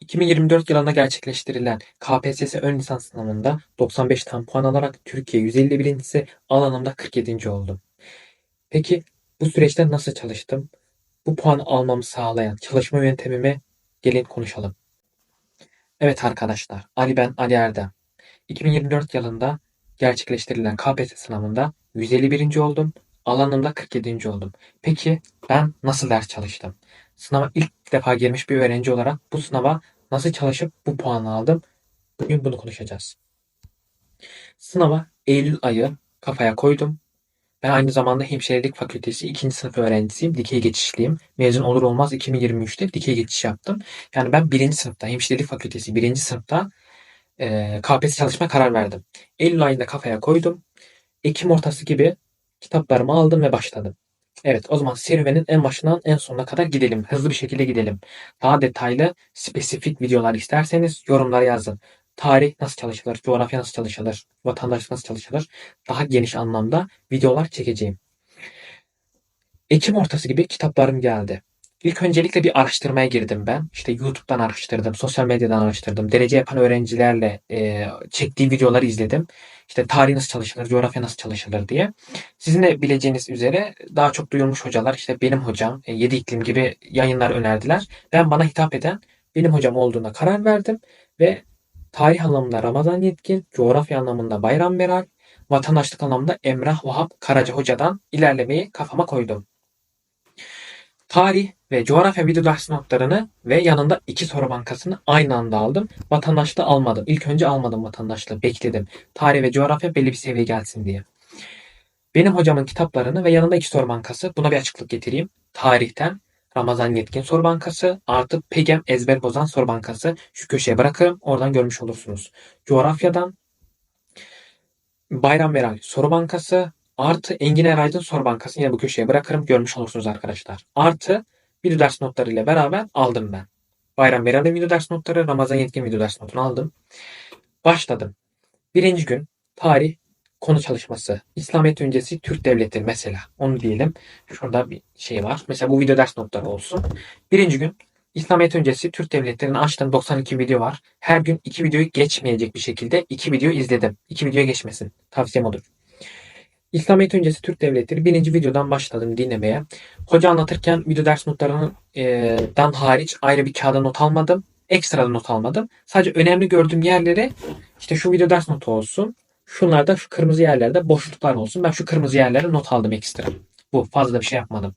2024 yılında gerçekleştirilen KPSS ön lisans sınavında 95 tam puan alarak Türkiye 151.si alanımda 47. oldum. Peki bu süreçte nasıl çalıştım? Bu puan almamı sağlayan çalışma yöntemimi gelin konuşalım. Evet arkadaşlar, Ali ben Ali Erdem. 2024 yılında gerçekleştirilen KPSS sınavında 151. oldum. Alanımda 47. oldum. Peki ben nasıl ders çalıştım? Sınava ilk defa girmiş bir öğrenci olarak bu sınava nasıl çalışıp bu puanı aldım? Bugün bunu konuşacağız. Sınava Eylül ayı kafaya koydum. Ben aynı zamanda Hemşirelik Fakültesi 2. sınıf öğrencisiyim. Dikey geçişliyim. Mezun olur olmaz 2023'te dikey geçiş yaptım. Yani ben 1. sınıfta Hemşirelik Fakültesi 1. sınıfta e, KPSS çalışma karar verdim. Eylül ayında kafaya koydum. Ekim ortası gibi kitaplarımı aldım ve başladım. Evet o zaman serüvenin en başından en sonuna kadar gidelim. Hızlı bir şekilde gidelim. Daha detaylı, spesifik videolar isterseniz yorumlara yazın. Tarih nasıl çalışılır, coğrafya nasıl çalışılır, vatandaşlık nasıl çalışılır daha geniş anlamda videolar çekeceğim. Ekim ortası gibi kitaplarım geldi. İlk öncelikle bir araştırmaya girdim ben. İşte YouTube'dan araştırdım, sosyal medyadan araştırdım. Derece yapan öğrencilerle e, çektiği videoları izledim. İşte tarih nasıl çalışılır, coğrafya nasıl çalışılır diye. Sizin de bileceğiniz üzere daha çok duyulmuş hocalar işte benim hocam, e, 7 iklim gibi yayınlar önerdiler. Ben bana hitap eden benim hocam olduğuna karar verdim ve tarih anlamında Ramazan Yetkin, coğrafya anlamında Bayram Meral, vatandaşlık anlamında Emrah Vahap Karaca hocadan ilerlemeyi kafama koydum. Tarih ve coğrafya video ders notlarını ve yanında iki soru bankasını aynı anda aldım. Vatandaşlığı almadım. İlk önce almadım vatandaşlığı. Bekledim. Tarih ve coğrafya belli bir seviye gelsin diye. Benim hocamın kitaplarını ve yanında iki soru bankası. Buna bir açıklık getireyim. Tarihten Ramazan Yetkin soru bankası artı Pegem ezber bozan soru bankası. Şu köşeye bırakırım. Oradan görmüş olursunuz. Coğrafyadan Bayram Meral soru bankası artı Engin Eraydın soru bankasını yine bu köşeye bırakırım. Görmüş olursunuz arkadaşlar. Artı video ders notları ile beraber aldım ben. Bayram Meral'in video ders notları, Ramazan Yetkin video ders notunu aldım. Başladım. Birinci gün tarih konu çalışması. İslamiyet öncesi Türk devletleri mesela. Onu diyelim. Şurada bir şey var. Mesela bu video ders notları olsun. Birinci gün İslamiyet öncesi Türk devletlerinin açtığım 92 video var. Her gün iki videoyu geçmeyecek bir şekilde iki video izledim. İki videoya geçmesin. Tavsiyem odur. İslamiyet öncesi Türk devletleri birinci videodan başladım dinlemeye. Hoca anlatırken video ders notlarından hariç ayrı bir kağıda not almadım. Ekstra not almadım. Sadece önemli gördüğüm yerleri işte şu video ders notu olsun. Şunlarda şu kırmızı yerlerde boşluklar olsun. Ben şu kırmızı yerlere not aldım ekstra. Bu fazla bir şey yapmadım.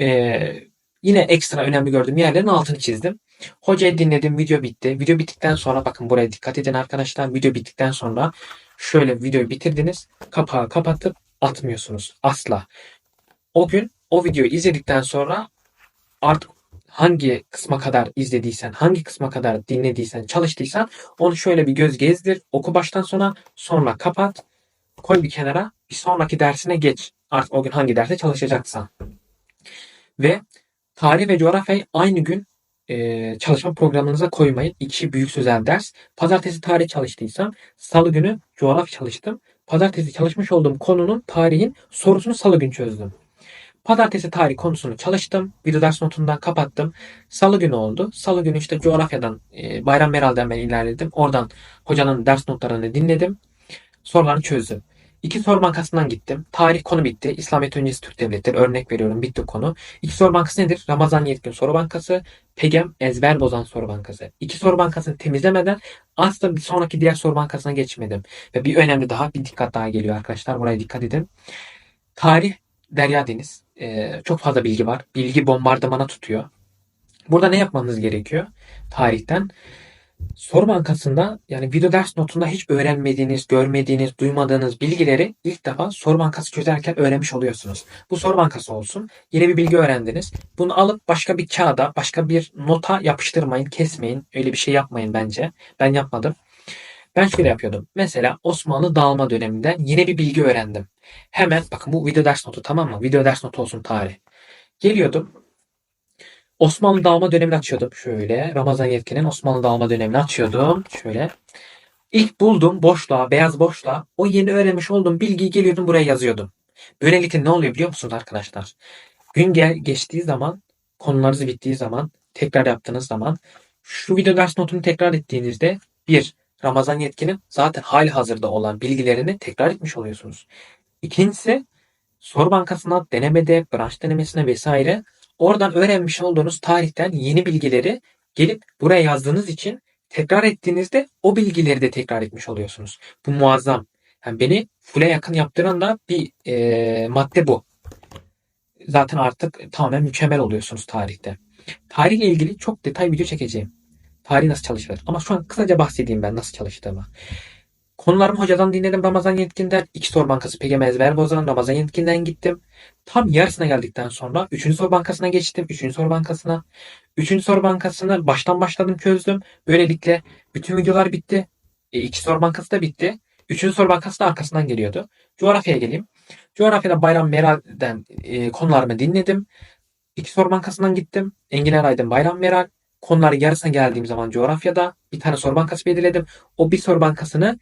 Ee, yine ekstra önemli gördüğüm yerlerin altını çizdim. Hocayı dinledim. Video bitti. Video bittikten sonra bakın buraya dikkat edin arkadaşlar. Video bittikten sonra şöyle videoyu bitirdiniz. Kapağı kapatıp atmıyorsunuz. Asla. O gün o videoyu izledikten sonra artık hangi kısma kadar izlediysen, hangi kısma kadar dinlediysen, çalıştıysan onu şöyle bir göz gezdir. Oku baştan sona, sonra kapat. Koy bir kenara. Bir sonraki dersine geç. Artık o gün hangi derse çalışacaksan. Ve tarih ve coğrafyayı aynı gün e, çalışma programınıza koymayın. İki büyük sözel ders. Pazartesi tarih çalıştıysam salı günü coğrafya çalıştım. Pazartesi çalışmış olduğum konunun tarihin sorusunu salı günü çözdüm. Pazartesi tarih konusunu çalıştım. Video ders notundan kapattım. Salı günü oldu. Salı günü işte coğrafyadan e, Bayram Meral'den ben ilerledim. Oradan hocanın ders notlarını dinledim. Sorularını çözdüm. İki soru bankasından gittim. Tarih konu bitti. İslamiyet öncesi Türk devletleri örnek veriyorum bitti konu. İki soru bankası nedir? Ramazan Yetkin soru bankası, Pegem ezber bozan soru bankası. İki soru bankasını temizlemeden asla bir sonraki diğer soru bankasına geçmedim. Ve bir önemli daha bir dikkat daha geliyor arkadaşlar. Buraya dikkat edin. Tarih Derya Deniz. Ee, çok fazla bilgi var. Bilgi bombardımana tutuyor. Burada ne yapmanız gerekiyor? Tarihten soru bankasında yani video ders notunda hiç öğrenmediğiniz, görmediğiniz, duymadığınız bilgileri ilk defa soru bankası çözerken öğrenmiş oluyorsunuz. Bu soru bankası olsun. Yeni bir bilgi öğrendiniz. Bunu alıp başka bir kağıda, başka bir nota yapıştırmayın, kesmeyin. Öyle bir şey yapmayın bence. Ben yapmadım. Ben şöyle yapıyordum. Mesela Osmanlı dağılma döneminden yeni bir bilgi öğrendim. Hemen bakın bu video ders notu tamam mı? Video ders notu olsun tarih. Geliyordum. Osmanlı dağılma dönemini açıyordum. Şöyle Ramazan Yetkin'in Osmanlı dağılma dönemini açıyordum. Şöyle. İlk buldum boşluğa, beyaz boşluğa o yeni öğrenmiş olduğum bilgiyi geliyordum buraya yazıyordum. Böylelikle ne oluyor biliyor musunuz arkadaşlar? Gün gel geçtiği zaman, konularınız bittiği zaman, tekrar yaptığınız zaman Şu video ders notunu tekrar ettiğinizde bir Ramazan yetkinin zaten hali hazırda olan bilgilerini tekrar etmiş oluyorsunuz. İkincisi soru bankasına, denemede, branş denemesine vesaire oradan öğrenmiş olduğunuz tarihten yeni bilgileri gelip buraya yazdığınız için tekrar ettiğinizde o bilgileri de tekrar etmiş oluyorsunuz. Bu muazzam. Yani beni full'e yakın yaptıran da bir e, madde bu. Zaten artık tamamen mükemmel oluyorsunuz tarihte. Tarihle ilgili çok detay video çekeceğim. Tarih nasıl çalışılır? Ama şu an kısaca bahsedeyim ben nasıl çalıştığımı. Konularımı hocadan dinledim Ramazan Yetkin'den. İki soru bankası PGM ezber bozan Ramazan Yetkin'den gittim. Tam yarısına geldikten sonra üçüncü soru bankasına geçtim. Üçüncü soru bankasına. Üçüncü soru bankasını baştan başladım çözdüm. Böylelikle bütün videolar bitti. E, iki soru bankası da bitti. Üçüncü soru bankası da arkasından geliyordu. Coğrafyaya geleyim. Coğrafyada Bayram Meral'den e, konularımı dinledim. İki soru bankasından gittim. Engin Eraydın Bayram Meral. Konuların yarısına geldiğim zaman coğrafyada bir tane soru bankası belirledim. O bir soru bankasını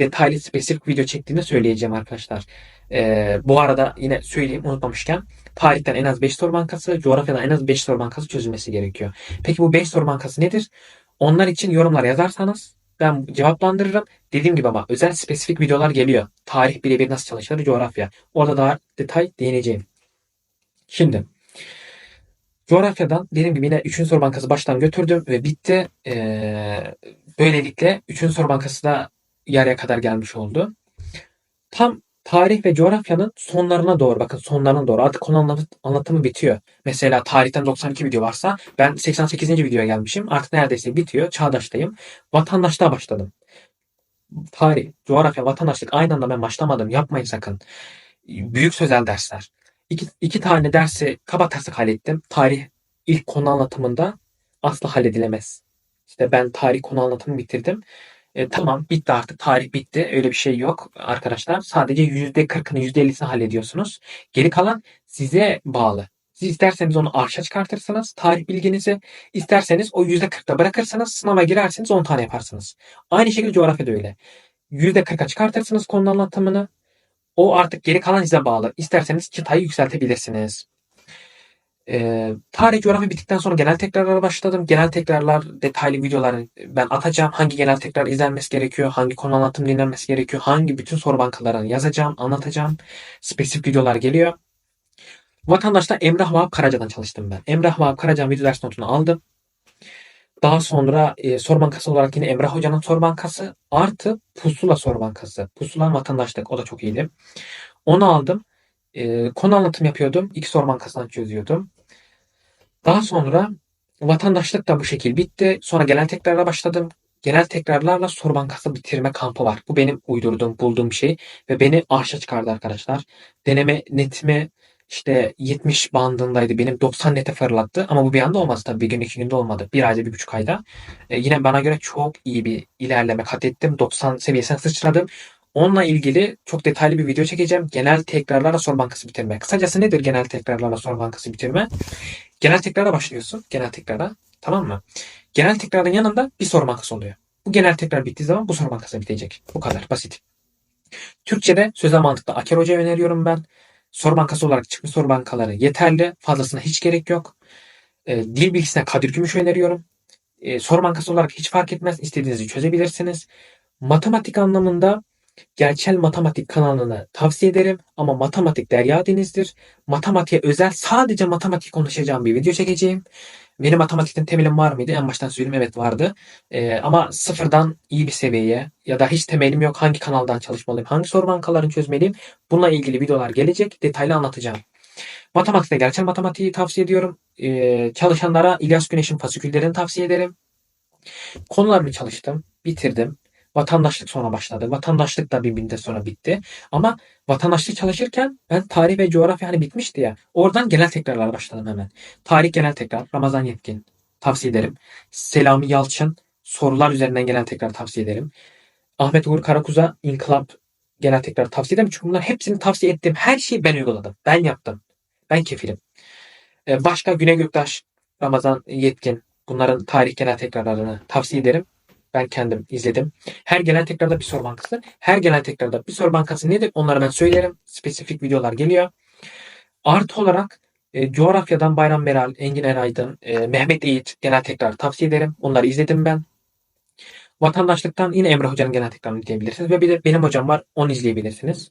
detaylı spesifik video çektiğini söyleyeceğim arkadaşlar. Ee, bu arada yine söyleyeyim unutmamışken tarihten en az 5 soru bankası, coğrafyadan en az 5 soru bankası çözülmesi gerekiyor. Peki bu 5 soru bankası nedir? Onlar için yorumlar yazarsanız ben cevaplandırırım. Dediğim gibi ama özel spesifik videolar geliyor. Tarih birebir nasıl çalışır, coğrafya. Orada daha detay değineceğim. Şimdi coğrafyadan dediğim gibi yine 3. soru bankası baştan götürdüm ve bitti. Ee, böylelikle 3. soru bankası da yarıya kadar gelmiş oldu. Tam tarih ve coğrafyanın sonlarına doğru bakın sonlarına doğru artık konu anlat- anlatımı bitiyor. Mesela tarihten 92 video varsa ben 88. videoya gelmişim. Artık neredeyse bitiyor. Çağdaştayım. Vatandaşlığa başladım. Tarih, coğrafya, vatandaşlık aynı anda ben başlamadım. Yapmayın sakın. Büyük sözel dersler. İki, iki tane dersi kaba taslak hallettim. Tarih ilk konu anlatımında asla halledilemez. İşte ben tarih konu anlatımı bitirdim. E, tamam bitti artık tarih bitti öyle bir şey yok arkadaşlar. Sadece %40'ını %50'sini hallediyorsunuz. Geri kalan size bağlı. Siz isterseniz onu arşa çıkartırsınız tarih bilginizi. İsterseniz o %40'da bırakırsınız sınava girerseniz 10 tane yaparsınız. Aynı şekilde coğrafyada öyle. %40'a çıkartırsınız konu anlatımını. O artık geri kalan size bağlı. İsterseniz çıtayı yükseltebilirsiniz. Ee, tarih coğrafya bittikten sonra genel tekrarlara başladım. Genel tekrarlar detaylı videoları ben atacağım. Hangi genel tekrar izlenmesi gerekiyor, hangi konu anlatım dinlenmesi gerekiyor, hangi bütün soru bankalarını yazacağım, anlatacağım. Spesifik videolar geliyor. Vatandaşta Emrah Vahap Karaca'dan çalıştım ben. Emrah Vahap Karaca'nın video ders notunu aldım. Daha sonra e, soru bankası olarak yine Emrah Hoca'nın soru bankası artı Pusula soru bankası. Pusula vatandaşlık o da çok iyiydi. Onu aldım. E, konu anlatım yapıyordum. İki soru bankasından çözüyordum. Daha sonra vatandaşlık da bu şekil bitti. Sonra genel tekrara başladım. Genel tekrarlarla soru bankası bitirme kampı var. Bu benim uydurduğum, bulduğum bir şey. Ve beni arşa çıkardı arkadaşlar. Deneme netime işte 70 bandındaydı. Benim 90 nete fırlattı. Ama bu bir anda olmaz tabii. Bir gün iki günde olmadı. Bir ayda bir buçuk ayda. Ee, yine bana göre çok iyi bir ilerleme kat ettim. 90 seviyesine sıçradım. Onunla ilgili çok detaylı bir video çekeceğim. Genel tekrarlarla soru bankası bitirme. Kısacası nedir genel tekrarlarla soru bankası bitirme? Genel tekrara başlıyorsun. Genel tekrara. Tamam mı? Genel tekrarın yanında bir soru bankası oluyor. Bu genel tekrar bittiği zaman bu soru bankası bitecek. Bu kadar basit. Türkçe'de sözel mantıkta Aker Hoca'ya öneriyorum ben. Soru bankası olarak çıkmış soru bankaları yeterli. Fazlasına hiç gerek yok. E, dil bilgisine Kadir Gümüş'ü öneriyorum. E, soru bankası olarak hiç fark etmez. İstediğinizi çözebilirsiniz. Matematik anlamında Gerçel Matematik kanalını tavsiye ederim ama matematik derya denizdir. Matematiğe özel sadece matematik konuşacağım bir video çekeceğim. Benim matematikten temelim var mıydı? En baştan söyleyeyim evet vardı. Ee, ama sıfırdan iyi bir seviyeye ya da hiç temelim yok hangi kanaldan çalışmalıyım, hangi soru bankalarını çözmeliyim. Bununla ilgili videolar gelecek. Detaylı anlatacağım. Matematikte gerçel matematiği tavsiye ediyorum. Ee, çalışanlara İlyas Güneş'in fasiküllerini tavsiye ederim. Konularını çalıştım, bitirdim. Vatandaşlık sonra başladı. Vatandaşlık da bir müddet sonra bitti. Ama vatandaşlık çalışırken ben tarih ve coğrafya hani bitmişti ya. Oradan genel tekrarlara başladım hemen. Tarih genel tekrar. Ramazan Yetkin. Tavsiye ederim. Selami Yalçın. Sorular üzerinden genel tekrar tavsiye ederim. Ahmet Uğur Karakuz'a İnkılap genel tekrar tavsiye ederim. Çünkü bunlar hepsini tavsiye ettiğim her şeyi ben uyguladım. Ben yaptım. Ben kefilim. Ee, başka Güney Göktaş, Ramazan Yetkin. Bunların tarih genel tekrarlarını tavsiye ederim. Ben kendim izledim. Her gelen tekrarda bir soru bankası. Her gelen tekrarda bir soru bankası nedir? Onları ben söylerim. Spesifik videolar geliyor. Artı olarak E, coğrafyadan Bayram Meral, Engin Eraydın, e, Mehmet Eğit genel tekrar tavsiye ederim. Onları izledim ben. Vatandaşlıktan yine Emre Hoca'nın genel tekrarını izleyebilirsiniz. Ve bir de benim hocam var. Onu izleyebilirsiniz.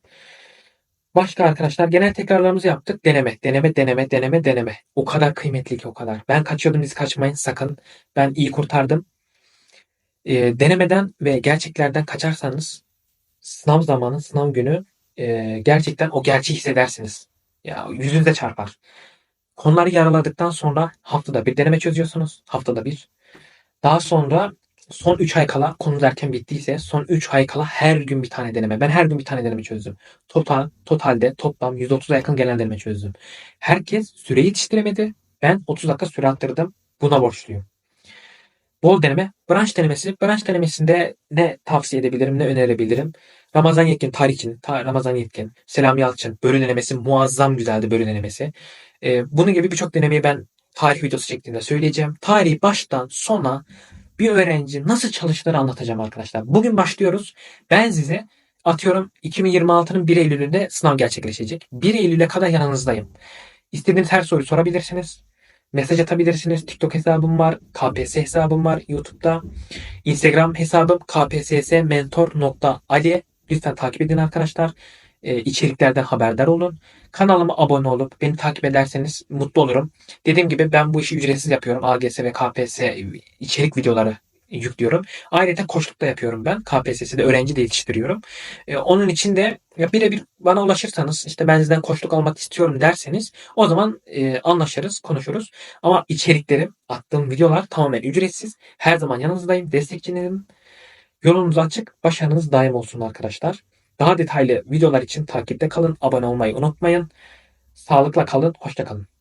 Başka arkadaşlar genel tekrarlarımızı yaptık. Deneme, deneme, deneme, deneme, deneme. O kadar kıymetli ki o kadar. Ben kaçıyordum siz kaçmayın sakın. Ben iyi kurtardım. E, denemeden ve gerçeklerden kaçarsanız sınav zamanı, sınav günü e, gerçekten o gerçeği hissedersiniz. Ya yüzünüze çarpar. Konuları yaraladıktan sonra haftada bir deneme çözüyorsunuz. Haftada bir. Daha sonra son 3 ay kala konunuz erken bittiyse son 3 ay kala her gün bir tane deneme. Ben her gün bir tane deneme çözdüm. Total, totalde toplam 130'a yakın genel deneme çözdüm. Herkes süre yetiştiremedi. Ben 30 dakika süre attırdım. Buna borçluyum. Bol deneme. Branş denemesi. Branş denemesinde ne tavsiye edebilirim ne önerebilirim. Ramazan Yetkin, tarihçinin, ta Ramazan Yetkin, Selami Yalçın, bölü denemesi muazzam güzeldi bölü denemesi. Ee, bunun gibi birçok denemeyi ben tarih videosu şeklinde söyleyeceğim. Tarihi baştan sona bir öğrenci nasıl çalıştığını anlatacağım arkadaşlar. Bugün başlıyoruz. Ben size atıyorum 2026'nın 1 Eylül'ünde sınav gerçekleşecek. 1 Eylül'e kadar yanınızdayım. İstediğiniz her soruyu sorabilirsiniz. Mesaj atabilirsiniz. TikTok hesabım var. KPSS hesabım var YouTube'da. Instagram hesabım kpssmentor.ali. Lütfen takip edin arkadaşlar. Ee, içeriklerden haberdar olun. Kanalıma abone olup beni takip ederseniz mutlu olurum. Dediğim gibi ben bu işi ücretsiz yapıyorum. AGS ve KPSS içerik videoları yüklüyorum. Ayrıca koçluk da yapıyorum ben. KPSS'de öğrenci de yetiştiriyorum. Ee, onun için de ya birebir bana ulaşırsanız işte ben sizden koçluk almak istiyorum derseniz o zaman e, anlaşırız, konuşuruz. Ama içeriklerim, attığım videolar tamamen ücretsiz. Her zaman yanınızdayım, destekçinizim. Yolunuz açık, başarınız daim olsun arkadaşlar. Daha detaylı videolar için takipte kalın, abone olmayı unutmayın. Sağlıkla kalın, hoşça kalın.